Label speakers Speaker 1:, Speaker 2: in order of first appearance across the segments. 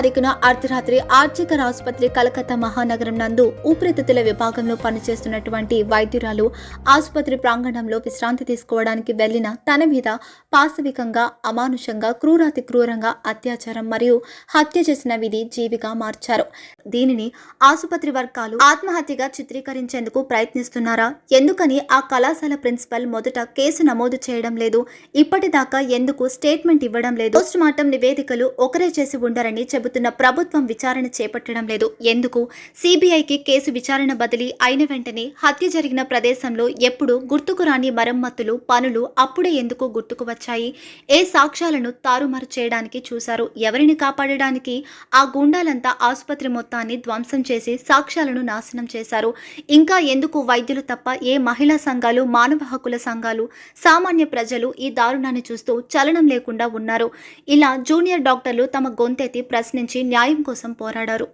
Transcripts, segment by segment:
Speaker 1: తారీఖున అర్ధరాత్రి ఆర్జికర్ ఆసుపత్రి కలకత్తా మహానగరం నందు ఊపిరితిత్తుల విభాగంలో పనిచేస్తున్నటువంటి వైద్యురాలు ఆసుపత్రి ప్రాంగణంలో విశ్రాంతి తీసుకోవడానికి వెళ్ళిన తన మీద పాశవికంగా అమానుషంగా క్రూరాతి క్రూరంగా అత్యాచారం మరియు హత్య చేసిన విధి జీవిగా మార్చారు. దీనిని ఆసుపత్రి వర్గాలు ఆత్మహత్యగా చిత్రీకరించేందుకు ప్రయత్నిస్తున్నారా? ఎందుకని ఆ కళాశాల ప్రిన్సిపల్ మొదట కేసు నమోదు చేయడం లేదు? ఇప్పటిదాకా ఎందుకు స్టేట్మెంట్ ఇవ్వడం లేదు? పోస్ట్ మార్టం నివేదికలు ఒకరే చేసి ఉండరని జరుగుతున్న ప్రభుత్వం విచారణ చేపట్టడం లేదు. ఎందుకు? సిబిఐకి కేసు విచారణ బదిలీ అయిన వెంటనే హత్య జరిగిన ప్రదేశంలో ఎప్పుడు గుర్తుకు రాని మరమ్మతులు పనులు అప్పుడే ఎందుకు గుర్తుకు వచ్చాయి? ఏ సాక్ష్యాలను తారుమారు చేయడానికి చూశారు? ఎవరిని కాపాడడానికి? ఆ గుండాలంతా ఆసుపత్రి మొత్తాన్ని ధ్వంసం చేసి సాక్ష్యాలను నాశనం చేశారు. ఇంకా ఎందుకు వైద్యులు తప్ప ఏ మహిళా సంఘాలు మానవ హక్కుల సంఘాలు సామాన్య ప్రజలు ఈ దారుణాన్ని చూస్తూ చలనం లేకుండా ఉన్నారు? ఇలా జూనియర్ డాక్టర్లు తమ గొంతెత్తి ప్రయత్నించి న్యాయం కోసం పోరాడారు.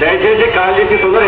Speaker 2: దయచేసి కాల్ చేసి తొందర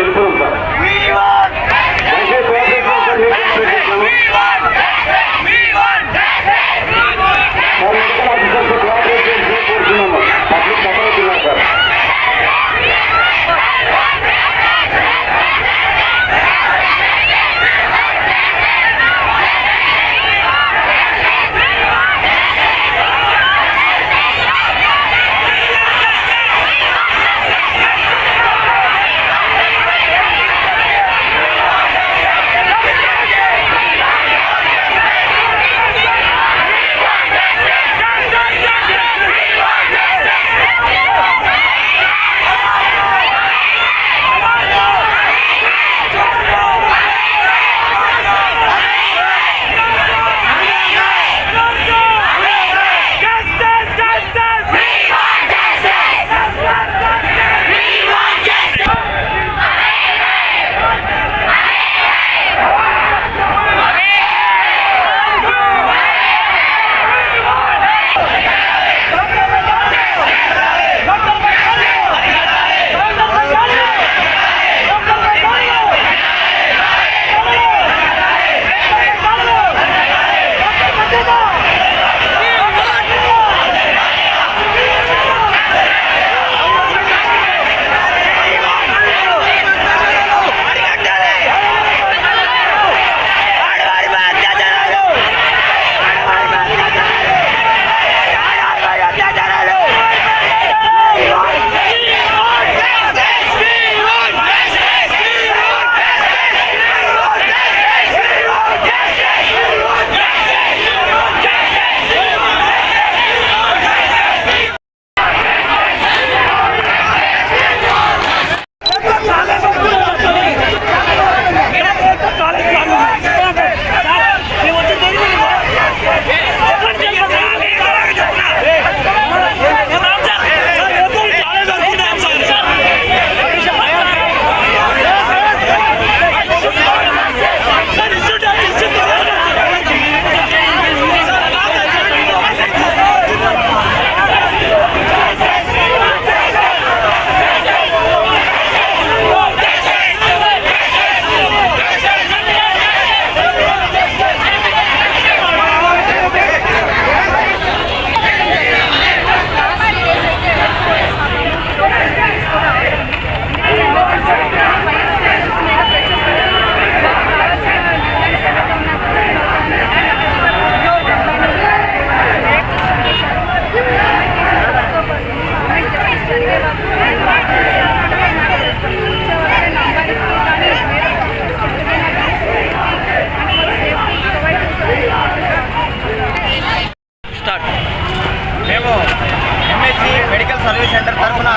Speaker 3: తరఫున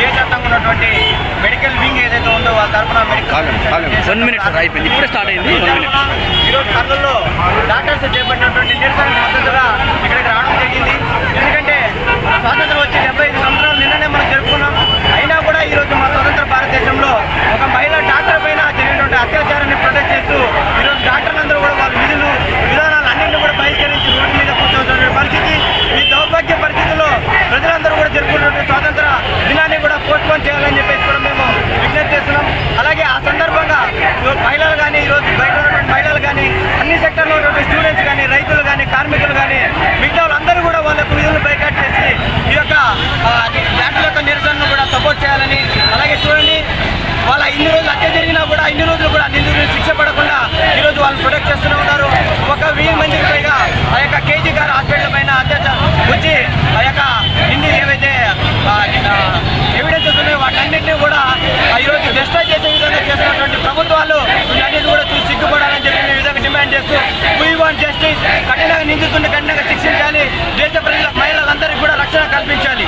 Speaker 3: దేశవ్యాప్తంగా ఉన్నటువంటి మెడికల్ వింగ్ ఏదైతే ఉందో వాళ్ళ తరఫున మెడికల్
Speaker 4: వన్ మినిట్ అయిపోయింది. ఇప్పుడే స్టార్ట్ అయింది.
Speaker 3: ఈరోజు కర్నూలులో డాక్టర్స్ చేపట్టినటువంటి చేస్తున్నటువంటి ప్రభుత్వాలు అన్నిటి కూడా చూసి సిగ్గుపడాలని చెప్పి మేము విధంగా డిమాండ్ చేస్తూ వీ వాంట్ జస్టిస్ కఠినంగా నిందితుంటే కఠినంగా శిక్షించాలి. దేశ ప్రజల మహిళలందరికీ కూడా రక్షణ కల్పించాలి.